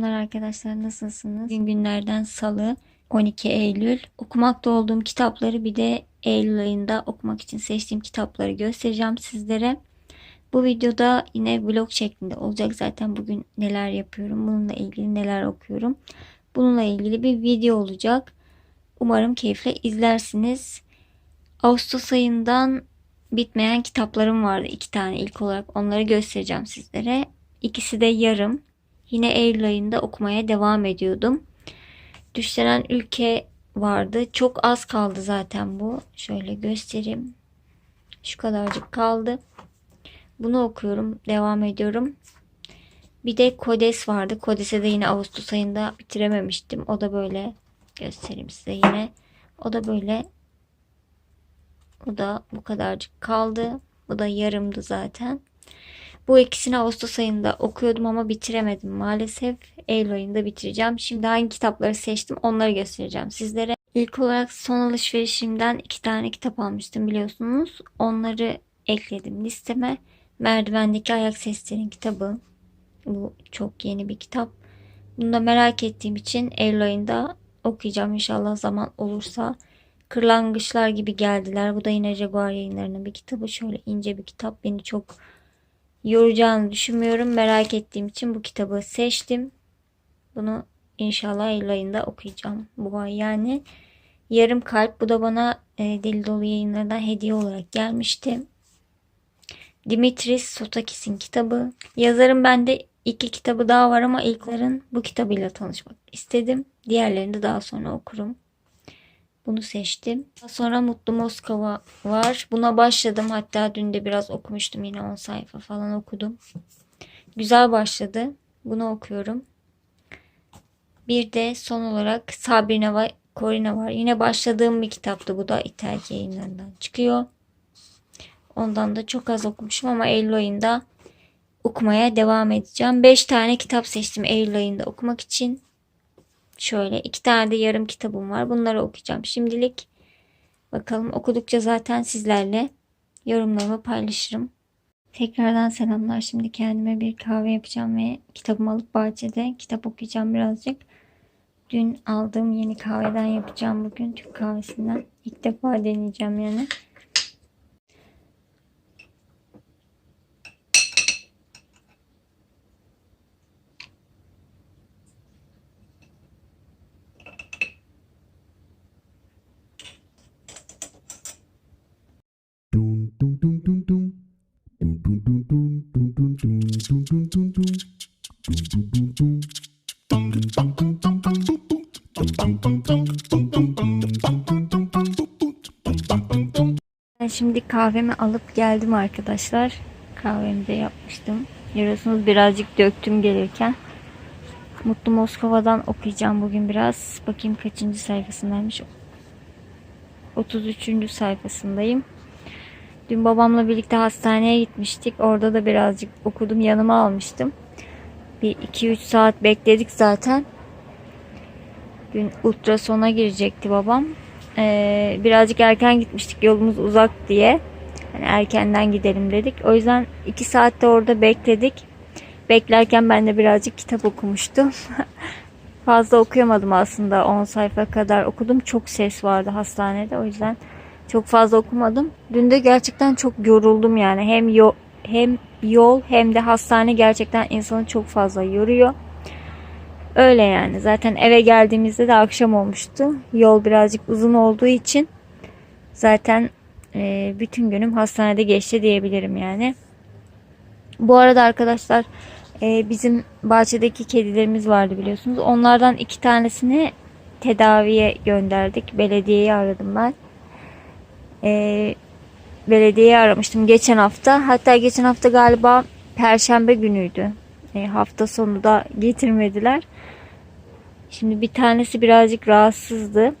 Selamlar arkadaşlar nasılsınız? Bugün günlerden salı 12 Eylül. Okumakta olduğum kitapları bir de Eylül ayında okumak için seçtiğim kitapları göstereceğim sizlere. Bu videoda yine vlog şeklinde olacak zaten bugün neler yapıyorum, bununla ilgili neler okuyorum. Bununla ilgili bir video olacak. Umarım keyifle izlersiniz. Ağustos ayından bitmeyen kitaplarım vardı iki tane ilk olarak onları göstereceğim sizlere. İkisi de yarım. Yine Eylül ayında okumaya devam ediyordum. Düşlenen ülke vardı. Çok az kaldı zaten bu. Şöyle göstereyim. Şu kadarcık kaldı. Bunu okuyorum. Devam ediyorum. Bir de Kodes vardı. Kodes'e de yine Ağustos ayında bitirememiştim. O da böyle göstereyim size yine. O da böyle o da bu kadarcık kaldı. Bu da yarımdı zaten. Bu ikisini Ağustos ayında okuyordum ama bitiremedim maalesef. Eylül ayında bitireceğim. Şimdi hangi kitapları seçtim onları göstereceğim sizlere. İlk olarak son alışverişimden iki tane kitap almıştım biliyorsunuz. Onları ekledim listeme. Merdivendeki Ayak Seslerin kitabı. Bu çok yeni bir kitap. Bunu da merak ettiğim için Eylül ayında okuyacağım inşallah zaman olursa. Kırlangıçlar gibi geldiler. Bu da yine Jaguar yayınlarının bir kitabı. Şöyle ince bir kitap. Beni çok yoracağını düşünmüyorum. Merak ettiğim için bu kitabı seçtim. Bunu inşallah Eylül ayında okuyacağım bu ay yani. Yarım Kalp bu da bana e, Deli Dolu yayınlarından hediye olarak gelmişti. Dimitris Sotakis'in kitabı. Yazarın bende iki kitabı daha var ama ilklerin bu kitabıyla tanışmak istedim. Diğerlerini de daha sonra okurum. Bunu seçtim. Sonra Mutlu Moskova var. Buna başladım. Hatta dün de biraz okumuştum. Yine 10 sayfa falan okudum. Güzel başladı. Bunu okuyorum. Bir de son olarak Sabrina ve Corina var. Yine başladığım bir kitaptı. Bu da İtalya yayınlarından çıkıyor. Ondan da çok az okumuşum ama Eylül ayında okumaya devam edeceğim. 5 tane kitap seçtim Eylül ayında okumak için. Şöyle iki tane de yarım kitabım var. Bunları okuyacağım şimdilik. Bakalım okudukça zaten sizlerle yorumlarımı paylaşırım. Tekrardan selamlar. Şimdi kendime bir kahve yapacağım ve kitabımı alıp bahçede kitap okuyacağım birazcık. Dün aldığım yeni kahveden yapacağım bugün. Türk kahvesinden. İlk defa deneyeceğim yani. Şimdi kahvemi alıp geldim arkadaşlar. Kahvemi de yapmıştım. Görüyorsunuz birazcık döktüm gelirken. Mutlu Moskova'dan okuyacağım bugün biraz. Bakayım kaçıncı sayfasındaymış. 33. sayfasındayım. Dün babamla birlikte hastaneye gitmiştik. Orada da birazcık okudum. Yanıma almıştım. Bir 2-3 saat bekledik zaten. Dün ultrasona girecekti babam. Ee, birazcık erken gitmiştik. Yolumuz uzak diye. Hani erkenden gidelim dedik. O yüzden 2 saatte orada bekledik. Beklerken ben de birazcık kitap okumuştum. Fazla okuyamadım aslında. 10 sayfa kadar okudum. Çok ses vardı hastanede. O yüzden çok fazla okumadım. Dün de gerçekten çok yoruldum yani. Hem yo hem yol hem de hastane gerçekten insanı çok fazla yoruyor. Öyle yani. Zaten eve geldiğimizde de akşam olmuştu. Yol birazcık uzun olduğu için zaten e, bütün günüm hastanede geçti diyebilirim yani. Bu arada arkadaşlar e, bizim bahçedeki kedilerimiz vardı biliyorsunuz. Onlardan iki tanesini tedaviye gönderdik. Belediyeyi aradım ben. E, belediyeyi aramıştım geçen hafta. Hatta geçen hafta galiba perşembe günüydü. E, hafta sonu da getirmediler. Şimdi bir tanesi birazcık rahatsızdı.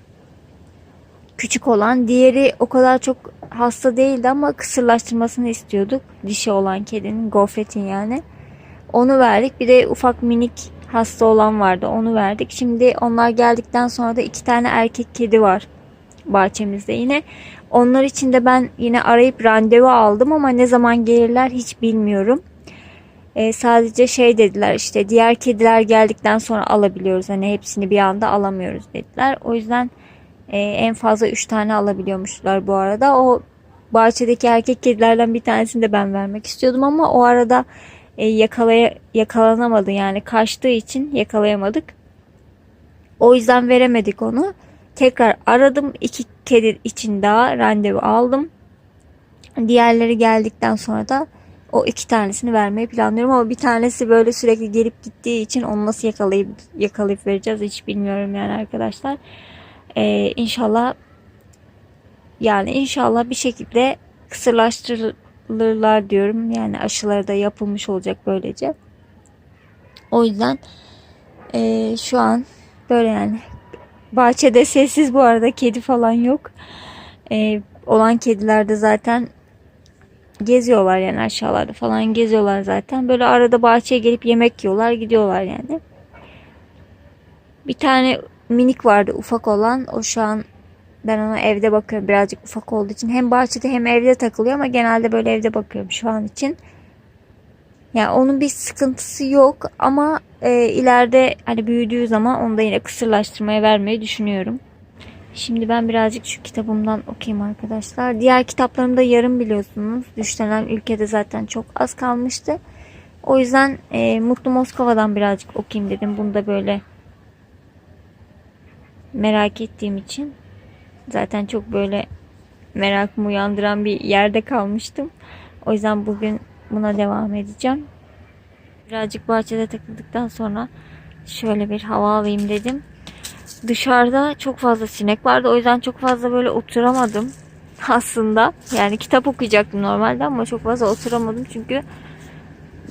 Küçük olan. Diğeri o kadar çok hasta değildi ama kısırlaştırmasını istiyorduk. Dişi olan kedinin, gofretin yani. Onu verdik. Bir de ufak minik hasta olan vardı. Onu verdik. Şimdi onlar geldikten sonra da iki tane erkek kedi var bahçemizde yine. Onlar için de ben yine arayıp randevu aldım ama ne zaman gelirler hiç bilmiyorum. E, sadece şey dediler işte diğer kediler geldikten sonra alabiliyoruz. Hani hepsini bir anda alamıyoruz dediler. O yüzden e, en fazla 3 tane alabiliyormuşlar bu arada. O bahçedeki erkek kedilerden bir tanesini de ben vermek istiyordum ama o arada e, yakalaya, yakalanamadı yani kaçtığı için yakalayamadık. O yüzden veremedik onu. Tekrar aradım. iki kedi için daha randevu aldım. Diğerleri geldikten sonra da o iki tanesini vermeyi planlıyorum ama bir tanesi böyle sürekli gelip gittiği için onu nasıl yakalayıp yakalayıp vereceğiz hiç bilmiyorum yani arkadaşlar. Ee, inşallah yani inşallah bir şekilde kısırlaştırılırlar diyorum. Yani aşıları da yapılmış olacak böylece. O yüzden ee, şu an böyle yani bahçede sessiz bu arada kedi falan yok. Ee, olan kediler de zaten geziyorlar yani aşağılarda falan geziyorlar zaten. Böyle arada bahçeye gelip yemek yiyorlar gidiyorlar yani. Bir tane minik vardı ufak olan. O şu an ben ona evde bakıyorum birazcık ufak olduğu için. Hem bahçede hem evde takılıyor ama genelde böyle evde bakıyorum şu an için. Yani onun bir sıkıntısı yok ama e, ileride hani büyüdüğü zaman onu da yine kısırlaştırmaya vermeyi düşünüyorum. Şimdi ben birazcık şu kitabımdan okuyayım arkadaşlar. Diğer kitaplarım da yarım biliyorsunuz. Düşlenen ülkede zaten çok az kalmıştı. O yüzden e, Mutlu Moskova'dan birazcık okuyayım dedim. Bunu da böyle merak ettiğim için. Zaten çok böyle merakımı uyandıran bir yerde kalmıştım. O yüzden bugün buna devam edeceğim. Birazcık bahçede takıldıktan sonra şöyle bir hava alayım dedim. Dışarıda çok fazla sinek vardı. O yüzden çok fazla böyle oturamadım aslında. Yani kitap okuyacaktım normalde ama çok fazla oturamadım çünkü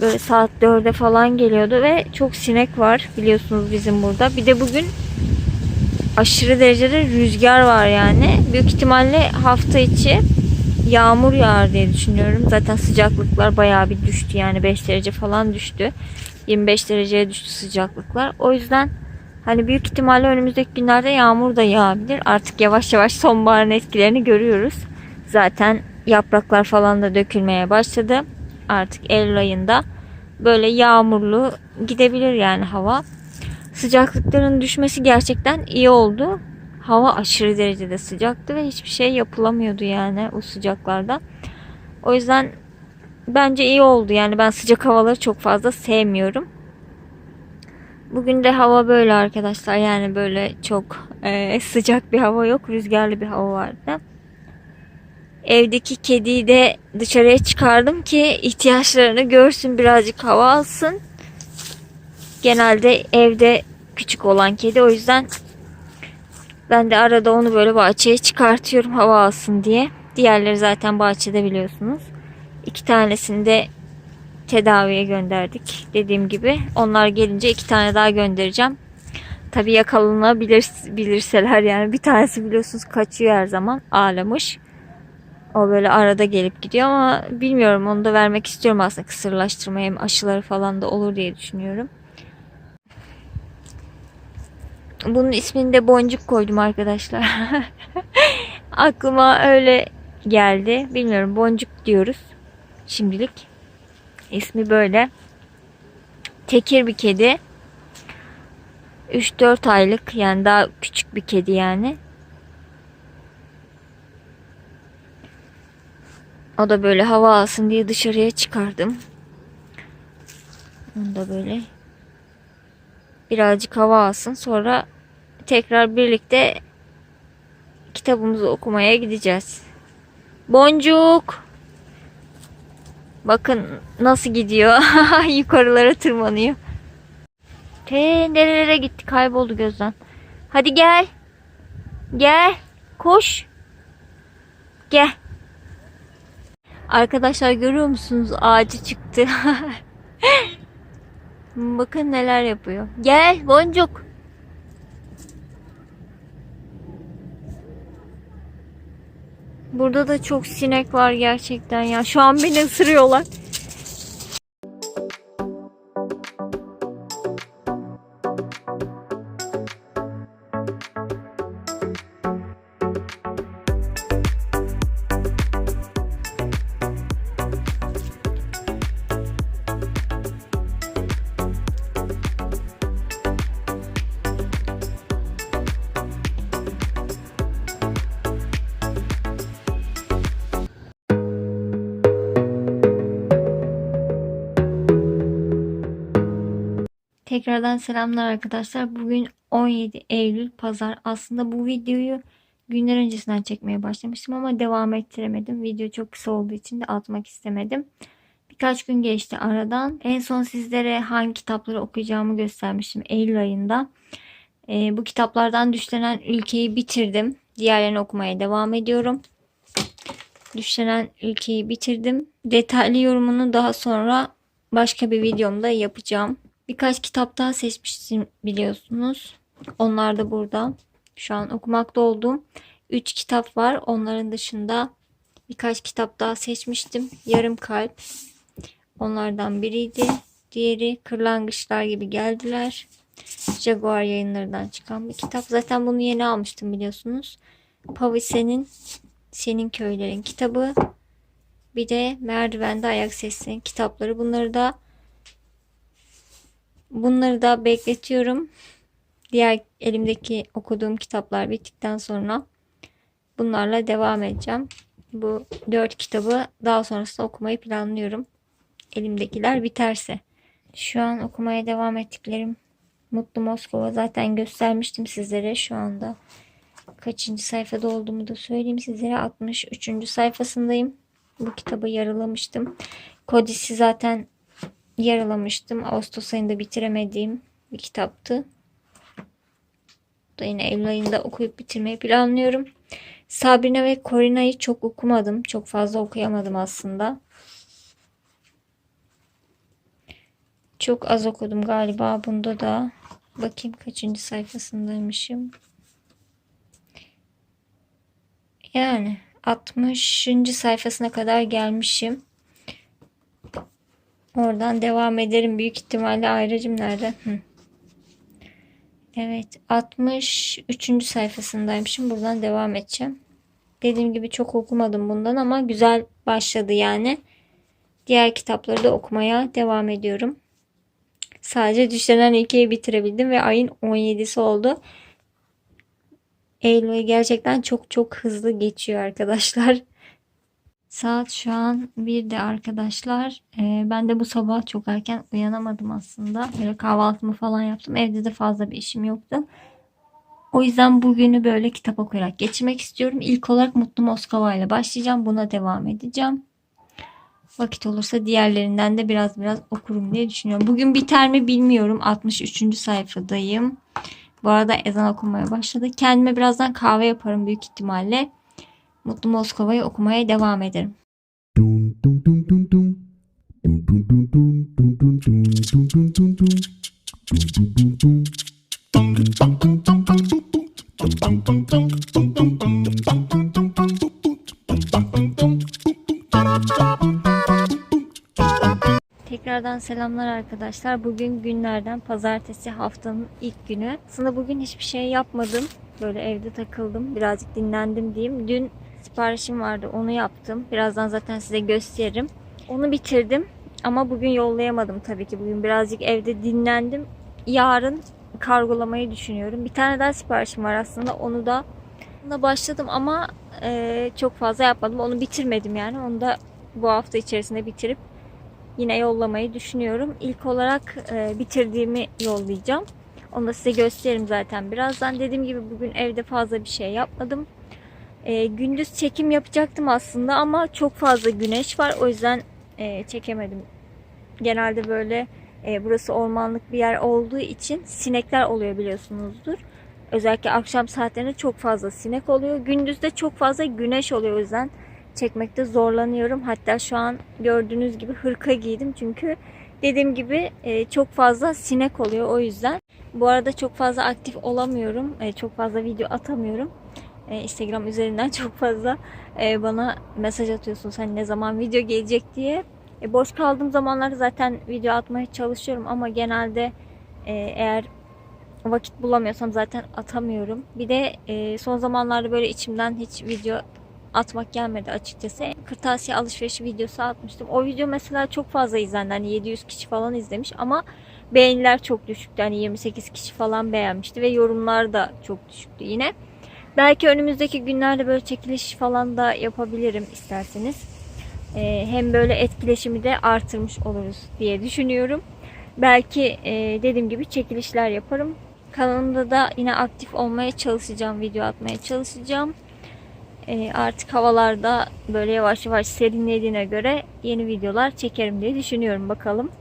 böyle saat 4'e falan geliyordu ve çok sinek var biliyorsunuz bizim burada. Bir de bugün aşırı derecede rüzgar var yani. Büyük ihtimalle hafta içi yağmur yağar diye düşünüyorum. Zaten sıcaklıklar bayağı bir düştü yani 5 derece falan düştü. 25 dereceye düştü sıcaklıklar. O yüzden hani büyük ihtimalle önümüzdeki günlerde yağmur da yağabilir. Artık yavaş yavaş sonbaharın etkilerini görüyoruz. Zaten yapraklar falan da dökülmeye başladı. Artık Eylül ayında böyle yağmurlu gidebilir yani hava. Sıcaklıkların düşmesi gerçekten iyi oldu. Hava aşırı derecede sıcaktı ve hiçbir şey yapılamıyordu yani o sıcaklarda. O yüzden bence iyi oldu. Yani ben sıcak havaları çok fazla sevmiyorum. Bugün de hava böyle arkadaşlar. Yani böyle çok e, sıcak bir hava yok. Rüzgarlı bir hava vardı. Evdeki kediyi de dışarıya çıkardım ki ihtiyaçlarını görsün birazcık hava alsın. Genelde evde küçük olan kedi o yüzden ben de arada onu böyle bahçeye çıkartıyorum hava alsın diye. Diğerleri zaten bahçede biliyorsunuz. İki tanesini de tedaviye gönderdik. Dediğim gibi onlar gelince iki tane daha göndereceğim. Tabii yakalanabilir bilirseler yani bir tanesi biliyorsunuz kaçıyor her zaman ağlamış. O böyle arada gelip gidiyor ama bilmiyorum onu da vermek istiyorum aslında kısırlaştırma hem aşıları falan da olur diye düşünüyorum. Bunun ismini de boncuk koydum arkadaşlar. Aklıma öyle geldi. Bilmiyorum boncuk diyoruz şimdilik. İsmi böyle. Tekir bir kedi. 3-4 aylık yani daha küçük bir kedi yani. O da böyle hava alsın diye dışarıya çıkardım. Onu da böyle birazcık hava alsın. Sonra tekrar birlikte kitabımızı okumaya gideceğiz. Boncuk. Bakın nasıl gidiyor. Yukarılara tırmanıyor. Te nerelere gitti kayboldu gözden. Hadi gel. Gel. Koş. Gel. Arkadaşlar görüyor musunuz? Ağacı çıktı. Bakın neler yapıyor. Gel boncuk. Burada da çok sinek var gerçekten ya. Şu an beni ısırıyorlar. Tekrardan selamlar arkadaşlar. Bugün 17 Eylül Pazar. Aslında bu videoyu günler öncesinden çekmeye başlamıştım ama devam ettiremedim. Video çok kısa olduğu için de atmak istemedim. Birkaç gün geçti aradan. En son sizlere hangi kitapları okuyacağımı göstermiştim Eylül ayında. Ee, bu kitaplardan Düşlenen Ülkeyi bitirdim. Diğerlerini okumaya devam ediyorum. Düşlenen Ülkeyi bitirdim. Detaylı yorumunu daha sonra başka bir videomda yapacağım. Birkaç kitap daha seçmiştim biliyorsunuz. Onlar da burada. Şu an okumakta olduğum 3 kitap var. Onların dışında birkaç kitap daha seçmiştim. Yarım Kalp. Onlardan biriydi. Diğeri Kırlangıçlar gibi geldiler. Jaguar yayınlarından çıkan bir kitap. Zaten bunu yeni almıştım biliyorsunuz. Pavise'nin Senin Köylerin kitabı. Bir de Merdivende Ayak Seslerinin kitapları. Bunları da Bunları da bekletiyorum. Diğer elimdeki okuduğum kitaplar bittikten sonra bunlarla devam edeceğim. Bu dört kitabı daha sonrasında okumayı planlıyorum. Elimdekiler biterse. Şu an okumaya devam ettiklerim Mutlu Moskova zaten göstermiştim sizlere şu anda. Kaçıncı sayfada olduğumu da söyleyeyim sizlere. 63. sayfasındayım. Bu kitabı yaralamıştım. Kodisi zaten yaralamıştım. Ağustos ayında bitiremediğim bir kitaptı. Bu da yine Eylül ayında okuyup bitirmeyi planlıyorum. Sabrina ve Corina'yı çok okumadım. Çok fazla okuyamadım aslında. Çok az okudum galiba. Bunda da bakayım kaçıncı sayfasındaymışım. Yani 60. sayfasına kadar gelmişim. Oradan devam ederim. Büyük ihtimalle ayrıcım nerede? Hı. Evet. 63. sayfasındaymışım. Buradan devam edeceğim. Dediğim gibi çok okumadım bundan ama güzel başladı yani. Diğer kitapları da okumaya devam ediyorum. Sadece Düşlenen Ülkeyi bitirebildim ve ayın 17'si oldu. Eylül gerçekten çok çok hızlı geçiyor arkadaşlar. Saat şu an bir de arkadaşlar. Ee, ben de bu sabah çok erken uyanamadım aslında. Böyle kahvaltımı falan yaptım. Evde de fazla bir işim yoktu. O yüzden bugünü böyle kitap okuyarak geçirmek istiyorum. İlk olarak Mutlu Moskova ile başlayacağım. Buna devam edeceğim. Vakit olursa diğerlerinden de biraz biraz okurum diye düşünüyorum. Bugün biter mi bilmiyorum. 63. sayfadayım. Bu arada ezan okumaya başladı. Kendime birazdan kahve yaparım büyük ihtimalle. Mutlu Moskova'yı okumaya devam ederim. Tekrardan selamlar arkadaşlar. Bugün günlerden pazartesi haftanın ilk günü. Aslında bugün hiçbir şey yapmadım. Böyle evde takıldım. Birazcık dinlendim diyeyim. Dün siparişim vardı. Onu yaptım. Birazdan zaten size gösteririm. Onu bitirdim. Ama bugün yollayamadım tabii ki. Bugün birazcık evde dinlendim. Yarın kargolamayı düşünüyorum. Bir tane daha siparişim var aslında. Onu da ona başladım ama e, çok fazla yapmadım. Onu bitirmedim yani. Onu da bu hafta içerisinde bitirip yine yollamayı düşünüyorum. İlk olarak e, bitirdiğimi yollayacağım. Onu da size gösteririm zaten birazdan. Dediğim gibi bugün evde fazla bir şey yapmadım. E, gündüz çekim yapacaktım aslında ama çok fazla güneş var. O yüzden e, çekemedim. Genelde böyle e, burası ormanlık bir yer olduğu için sinekler oluyor biliyorsunuzdur. Özellikle akşam saatlerinde çok fazla sinek oluyor. Gündüz de çok fazla güneş oluyor o yüzden çekmekte zorlanıyorum. Hatta şu an gördüğünüz gibi hırka giydim çünkü dediğim gibi e, çok fazla sinek oluyor o yüzden. Bu arada çok fazla aktif olamıyorum. E, çok fazla video atamıyorum. E, Instagram üzerinden çok fazla e, bana mesaj atıyorsunuz hani ne zaman video gelecek diye. E, boş kaldığım zamanlarda zaten video atmaya çalışıyorum ama genelde eğer vakit bulamıyorsam zaten atamıyorum. Bir de son zamanlarda böyle içimden hiç video atmak gelmedi açıkçası. Kırtasiye alışverişi videosu atmıştım. O video mesela çok fazla izlendi. Hani 700 kişi falan izlemiş ama beğeniler çok düşüktü. Hani 28 kişi falan beğenmişti ve yorumlar da çok düşüktü yine. Belki önümüzdeki günlerde böyle çekiliş falan da yapabilirim isterseniz. Ee, hem böyle etkileşimi de artırmış oluruz diye düşünüyorum. Belki e, dediğim gibi çekilişler yaparım. Kanalımda da yine aktif olmaya çalışacağım. Video atmaya çalışacağım. E, artık havalarda böyle yavaş yavaş serinlediğine göre yeni videolar çekerim diye düşünüyorum. Bakalım.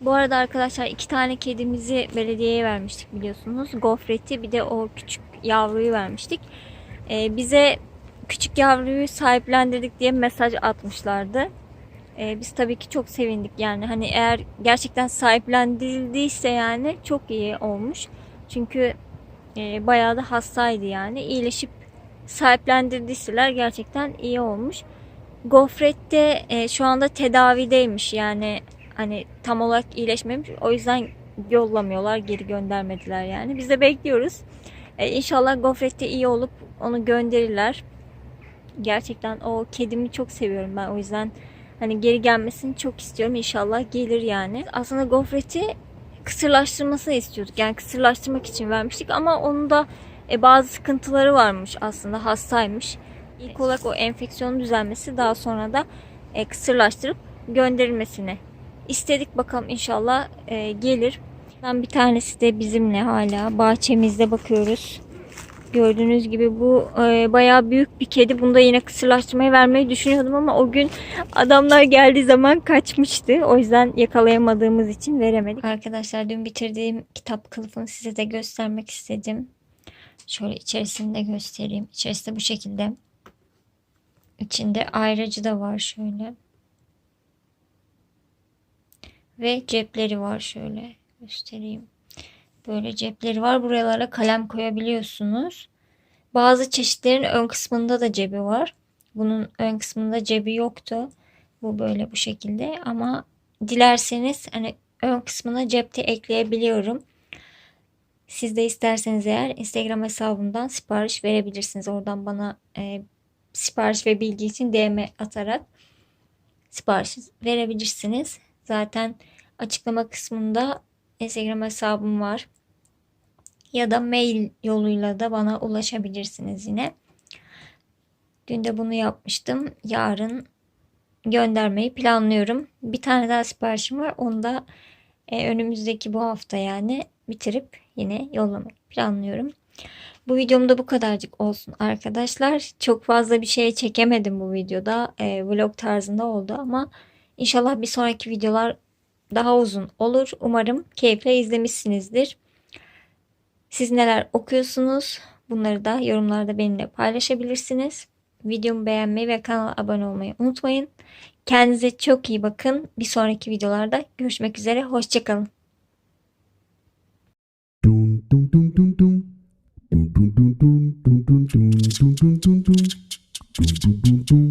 Bu arada arkadaşlar iki tane kedimizi belediyeye vermiştik biliyorsunuz. Gofret'i bir de o küçük yavruyu vermiştik. Ee, bize küçük yavruyu sahiplendirdik diye mesaj atmışlardı. Ee, biz tabii ki çok sevindik yani hani eğer gerçekten sahiplendirildiyse yani çok iyi olmuş. Çünkü e, bayağı da hastaydı yani iyileşip sahiplendirdiyseler gerçekten iyi olmuş. Gofret de e, şu anda tedavideymiş yani hani tam olarak iyileşmemiş. O yüzden yollamıyorlar, geri göndermediler yani. Biz de bekliyoruz. E, inşallah Gofret de iyi olup onu gönderirler. Gerçekten o kedimi çok seviyorum ben. O yüzden hani geri gelmesini çok istiyorum. İnşallah gelir yani. Aslında Gofret'i kısırlaştırmasını istiyorduk. Yani kısırlaştırmak için vermiştik ama onun da e, bazı sıkıntıları varmış aslında. Hastaymış. İlk olarak o enfeksiyonun düzelmesi daha sonra da e, kısırlaştırıp gönderilmesini istedik. Bakalım inşallah e, gelir. Bir tanesi de bizimle hala bahçemizde bakıyoruz. Gördüğünüz gibi bu e, bayağı büyük bir kedi. Bunu da yine kısırlaştırmaya vermeyi düşünüyordum ama o gün adamlar geldiği zaman kaçmıştı. O yüzden yakalayamadığımız için veremedik. Arkadaşlar dün bitirdiğim kitap kılıfını size de göstermek istedim. Şöyle içerisini de göstereyim. İçerisi de bu şekilde. İçinde ayracı da var şöyle. Ve cepleri var şöyle göstereyim. Böyle cepleri var. Buralara kalem koyabiliyorsunuz. Bazı çeşitlerin ön kısmında da cebi var. Bunun ön kısmında cebi yoktu. Bu böyle bu şekilde ama dilerseniz hani ön kısmına cep de ekleyebiliyorum. Siz de isterseniz eğer Instagram hesabımdan sipariş verebilirsiniz. Oradan bana e, sipariş ve bilgi için DM atarak sipariş verebilirsiniz. Zaten açıklama kısmında Instagram hesabım var. Ya da mail yoluyla da bana ulaşabilirsiniz yine. Dün de bunu yapmıştım. Yarın göndermeyi planlıyorum. Bir tane daha siparişim var. Onu da e, önümüzdeki bu hafta yani bitirip yine yollamayı planlıyorum. Bu videomda bu kadarcık olsun arkadaşlar. Çok fazla bir şey çekemedim bu videoda. E, vlog tarzında oldu ama inşallah bir sonraki videolar daha uzun olur. Umarım keyifle izlemişsinizdir. Siz neler okuyorsunuz? Bunları da yorumlarda benimle paylaşabilirsiniz. Videomu beğenmeyi ve kanala abone olmayı unutmayın. Kendinize çok iyi bakın. Bir sonraki videolarda görüşmek üzere. Hoşçakalın. Dun dun dun dun dun. Dun dun dun dun dun dun dun dun dun dun dun. Dun dun